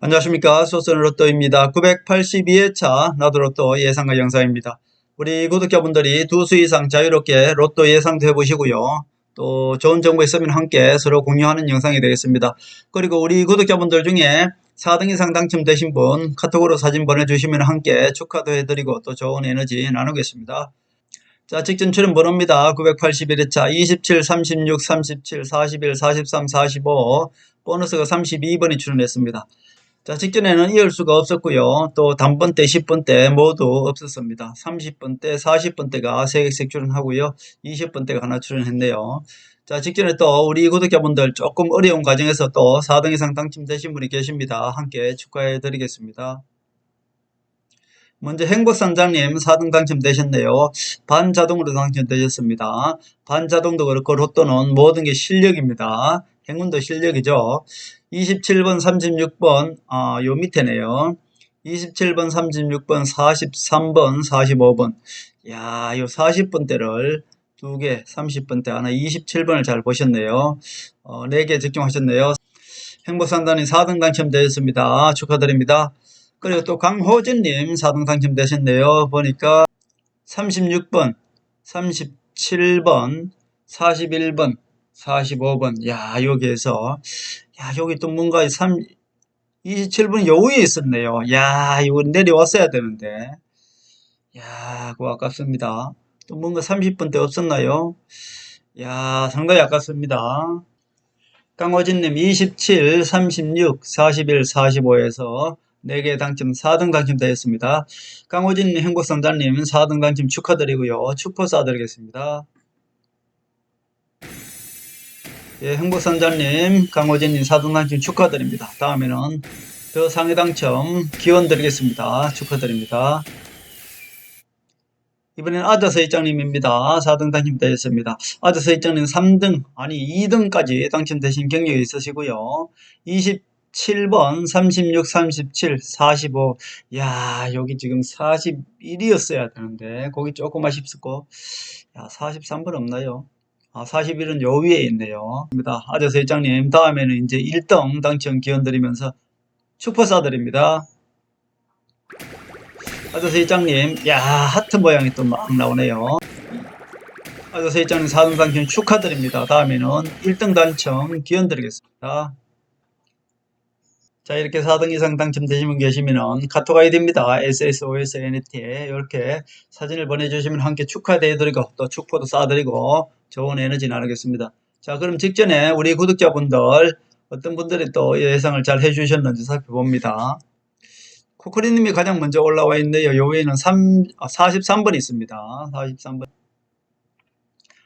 안녕하십니까. 소스는 로또입니다. 982회차 나도 로또 예상과 영상입니다. 우리 구독자분들이 두 수 이상 자유롭게 로또 예상도 해보시고요. 또 좋은 정보 있으면 함께 서로 공유하는 영상이 되겠습니다. 그리고 우리 구독자분들 중에 4등 이상 당첨되신 분 카톡으로 사진 보내주시면 함께 축하도 해드리고 또 좋은 에너지 나누겠습니다. 자, 직전 출연 번호입니다. 981회차 27, 36, 37, 41, 43, 45 보너스가 32번이 출연했습니다. 자, 직전에는 이을 수가 없었고요. 또 단번 때, 10번 때 모두 없었습니다. 30번 때, 40번 때가 3개씩 출연하고요. 20번 때가 하나 출연했네요. 자, 직전에 또 우리 구독자분들 조금 어려운 과정에서 또 4등 이상 당첨되신 분이 계십니다. 함께 축하해 드리겠습니다. 먼저 행복산장님 4등 당첨되셨네요. 반자동으로 당첨되셨습니다. 반자동도 그렇고 로또는 모든 게 실력입니다. 행운도 실력이죠. 27번, 36번, 아, 요 밑에네요. 27번, 36번, 43번, 45번. 야, 요 40번대를 두 개, 30번대 하나, 27번을 잘 보셨네요. 어, 4개 적중하셨네요. 행복산단이 4등 당첨되셨습니다. 축하드립니다. 그리고 또 강호진님 4등 당첨되셨네요. 보니까 36번, 37번, 41번, 45번. 야, 여기에서, 야, 여기 또 뭔가 3, 27번 요 위에 있었네요. 야, 이거 내려왔어야 되는데. 야, 그거 아깝습니다. 또 뭔가 30번 때 없었나요? 야, 상당히 아깝습니다. 강호진님 27, 36, 41, 45에서 4개 당첨 4등 당첨되었습니다. 강호진님 행복상자님 4등 당첨 축하드리고요. 축포 쏴드리겠습니다. 예, 행복상자님, 강호진님 4등 당첨 축하드립니다. 다음에는 더 상위 당첨 기원 드리겠습니다. 축하드립니다. 이번엔 아자서 입장님입니다. 4등 당첨되셨습니다. 아자서 입장님 3등, 아니 2등까지 당첨되신 경력이 있으시고요. 27번, 36, 37, 45. 야, 여기 지금 41이었어야 되는데, 거기 조금 아쉽고. 야, 43번 없나요? 아, 41은 요 위에 있네요. 아자서 입장님, 다음에는 이제 1등 당첨 기원 드리면서 축포 쏴드립니다. 아저씨 입장님, 야 하트 모양이 또 막 나오네요. 아저씨 입장님 4등 당첨 축하드립니다. 다음에는 1등 당첨 기원 드리겠습니다. 자 이렇게 4등 이상 당첨되신 분 계시면 카톡 아이디입니다. SSOSNT에 이렇게 사진을 보내주시면 함께 축하드리고 또 축포도 쏴드리고 좋은 에너지 나누겠습니다. 자 그럼 직전에 우리 구독자분들 어떤 분들이 또 예상을 잘 해주셨는지 살펴봅니다. 코코리님이 가장 먼저 올라와 있는데요. 요 위에는 3, 43번 있습니다. 43번.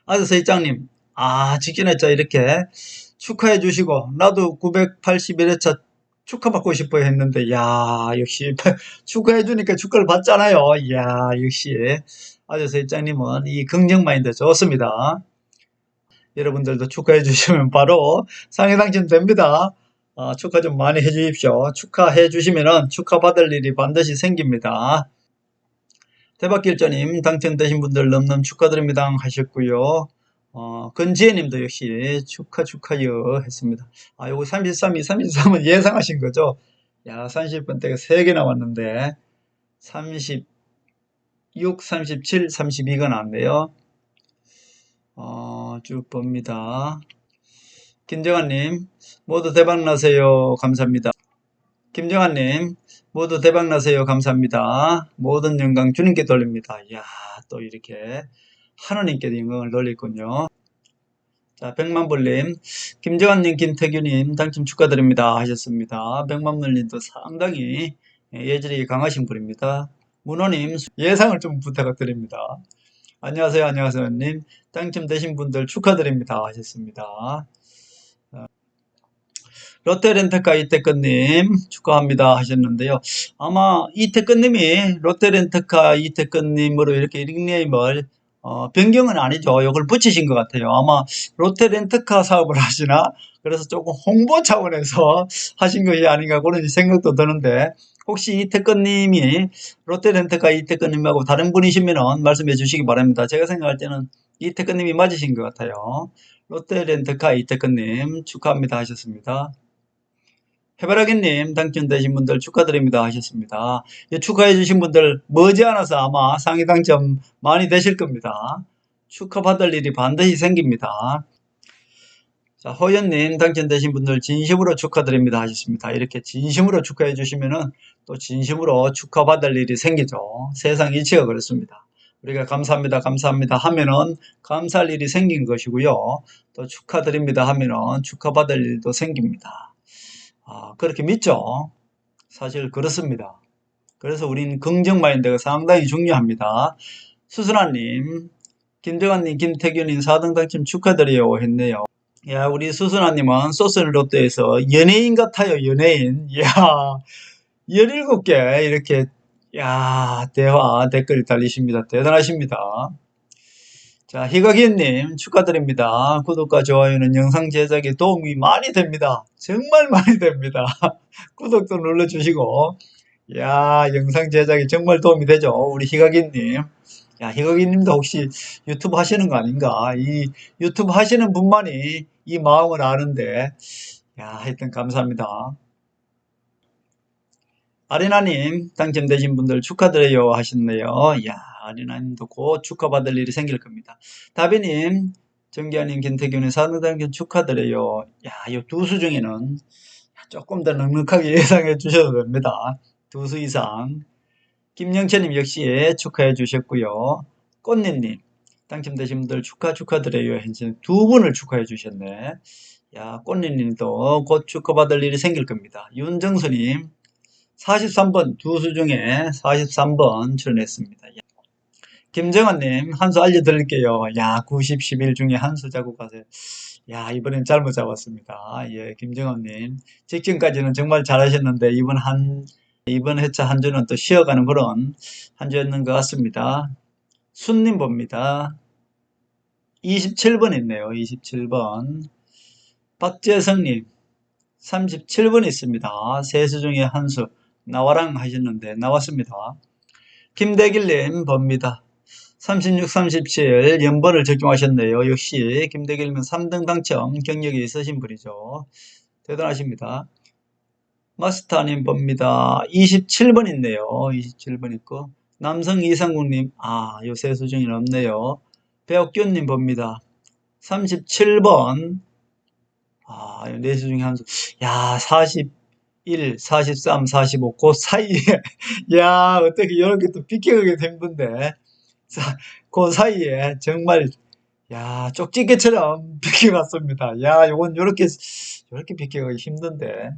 아저씨 입장님, 아, 직전에 자 이렇게 축하해 주시고, 나도 981회차 축하받고 싶어요 했는데, 야 역시 축하해 주니까 축하를 받잖아요. 야 역시 아저씨 입장님은 이 긍정 마인드 좋습니다. 여러분들도 축하해 주시면 바로 상해 당첨됩니다. 아, 축하 좀 많이 해 주십시오. 축하해 주시면은 축하받을 일이 반드시 생깁니다. 대박길자님 당첨되신 분들 넘넘 축하드립니다 하셨고요. 어, 건지혜님도 역시 축하 축하요 했습니다. 아, 요거 33이 33은 예상하신 거죠? 야, 30번대가 3개 나왔는데 36, 37, 32가 나왔네요. 어, 쭉 봅니다. 김정환님, 모두 대박나세요. 감사합니다. 김정환님, 모두 대박나세요. 감사합니다. 모든 영광 주님께 돌립니다. 이야, 또 이렇게 하나님께 영광을 돌리군요. 자, 백만불님, 김정환님, 김태규님, 당첨 축하드립니다. 하셨습니다. 백만불님도 상당히 예절이 강하신 분입니다. 문호님, 예상을 좀 부탁드립니다. 안녕하세요, 안녕하세요, 님. 당첨되신 분들 축하드립니다. 하셨습니다. 롯데렌터카 이태근님 축하합니다 하셨는데요. 아마 이태근님이 롯데렌터카 이태근님으로 이렇게 닉네임을 어, 변경은 아니죠. 이걸 붙이신 것 같아요. 아마 롯데렌터카 사업을 하시나 그래서 조금 홍보 차원에서 하신 것이 아닌가 그런 생각도 드는데 혹시 이태근님이 롯데렌터카 이태근님하고 다른 분이시면 말씀해 주시기 바랍니다. 제가 생각할 때는 이태근님이 맞으신 것 같아요. 롯데렌터카 이태근님 축하합니다 하셨습니다. 해바라기님 당첨되신 분들 축하드립니다 하셨습니다. 이 축하해 주신 분들 머지않아서 아마 상위 당첨 많이 되실 겁니다. 축하받을 일이 반드시 생깁니다. 자, 허연님 당첨되신 분들 진심으로 축하드립니다 하셨습니다. 이렇게 진심으로 축하해 주시면은 또 진심으로 축하받을 일이 생기죠. 세상 이치가 그렇습니다. 우리가 감사합니다, 감사합니다 하면은 감사할 일이 생긴 것이고요. 또 축하드립니다 하면은 축하받을 일도 생깁니다. 아, 그렇게 믿죠? 사실 그렇습니다. 그래서 우리는 긍정 마인드가 상당히 중요합니다. 수순아님, 김정환님, 김태균님 4등 당첨 축하드려요 했네요. 야, 우리 수순아님은 소스를 롯데에서 연예인 같아요, 연예인. 야, 17개 이렇게, 야, 대화, 댓글이 달리십니다. 대단하십니다. 자, 희각이님 축하드립니다. 구독과 좋아요는 영상 제작에 도움이 많이 됩니다. 정말 많이 됩니다. 구독도 눌러주시고, 야, 영상 제작에 정말 도움이 되죠. 우리 희각이님. 야, 희각이님도 혹시 유튜브 하시는 거 아닌가? 이 유튜브 하시는 분만이 이 마음을 아는데, 야, 하여튼 감사합니다. 아리나님, 당첨되신 분들 축하드려요 하셨네요. 야, 아리나님도 곧 축하받을 일이 생길 겁니다. 다비님, 정기아님, 김태균님, 사등당첨 축하드려요. 야, 이 두 수 중에는 조금 더 넉넉하게 예상해 주셔도 됩니다. 두 수 이상. 김영채님 역시 축하해 주셨고요. 꽃님님, 당첨되신 분들 축하 축하드려요. 현재 두 분을 축하해 주셨네. 야, 꽃님님도 곧 축하받을 일이 생길 겁니다. 윤정수님, 43번 두 수 중에 43번 출연했습니다. 야. 김정환님 한 수 알려드릴게요. 야 90, 11 중에 한수 잡고 가세요. 야 이번엔 잘못 잡았습니다. 예 김정환님 직전까지는 정말 잘하셨는데 이번 한 이번 회차 한 주는 또 쉬어가는 그런 한 주였는 것 같습니다. 순님 봅니다. 27번 있네요. 27번 박재성님 37번 있습니다. 세수 중에 한 수. 나와랑 하셨는데 나왔습니다. 김대길님 봅니다. 36, 37 연번을 적용하셨네요. 역시 김대길님은 3등 당첨 경력이 있으신 분이죠. 대단하십니다. 마스터님 봅니다. 27번 있네요. 27번 있고 남성 이상국님 아 요새 수준이 없네요. 배옥균님 봅니다. 37번 아, 네수 중에 한 수. 야, 41, 43, 45, 그 사이에, 야, 어떻게 이렇게 또 비켜가게 된 건데, 자, 그 사이에 정말, 야, 쪽집게처럼 비켜갔습니다. 야, 요건 요렇게, 요렇게 비켜가기 힘든데,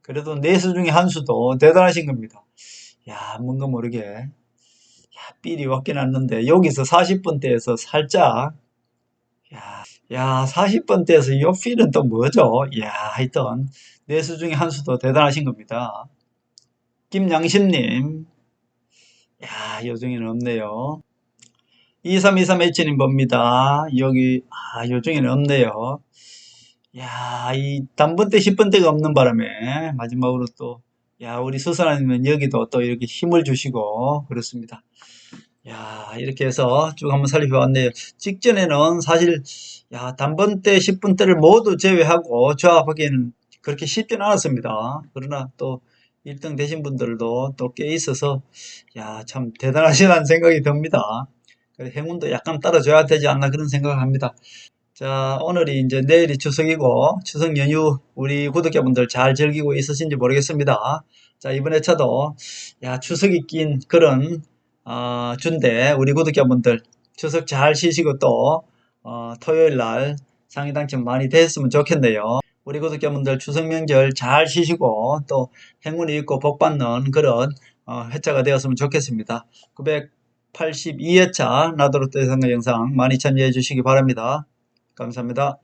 그래도 네수 중에 한 수도 대단하신 겁니다. 야, 뭔가 모르게, 야, 삘이 왔긴 왔는데, 여기서 40분대에서 살짝, 야, 야, 40번대에서 이 필은 또 뭐죠? 야, 하여튼, 내수 중에 한 수도 대단하신 겁니다. 김양심님, 야, 요 중에는 없네요. 2323H님 봅니다. 여기, 아, 요 중에는 없네요. 야, 이 단번대, 10번대가 없는 바람에, 마지막으로 또, 야, 우리 수선아님은 여기도 또 이렇게 힘을 주시고, 그렇습니다. 야, 이렇게 해서 쭉 한번 살펴봤네요. 직전에는 사실, 야, 단번대, 10분대를 모두 제외하고 조합하기에는 그렇게 쉽지는 않았습니다. 그러나 또 1등 되신 분들도 또 꽤 있어서, 야, 참 대단하시다는 생각이 듭니다. 행운도 약간 따라줘야 되지 않나 그런 생각을 합니다. 자, 오늘이 이제 내일이 추석이고, 추석 연휴 우리 구독자분들 잘 즐기고 있으신지 모르겠습니다. 자, 이번 회차도, 야, 추석이 낀 그런 어, 준대 우리 구독자분들 추석 잘 쉬시고 또 어, 토요일 날 상위 당첨 많이 됐으면 좋겠네요. 우리 구독자분들 추석 명절 잘 쉬시고 또 행운이 있고 복 받는 그런 어, 회차가 되었으면 좋겠습니다. 982회차 나도로또 예상가 영상 많이 참여해 주시기 바랍니다. 감사합니다.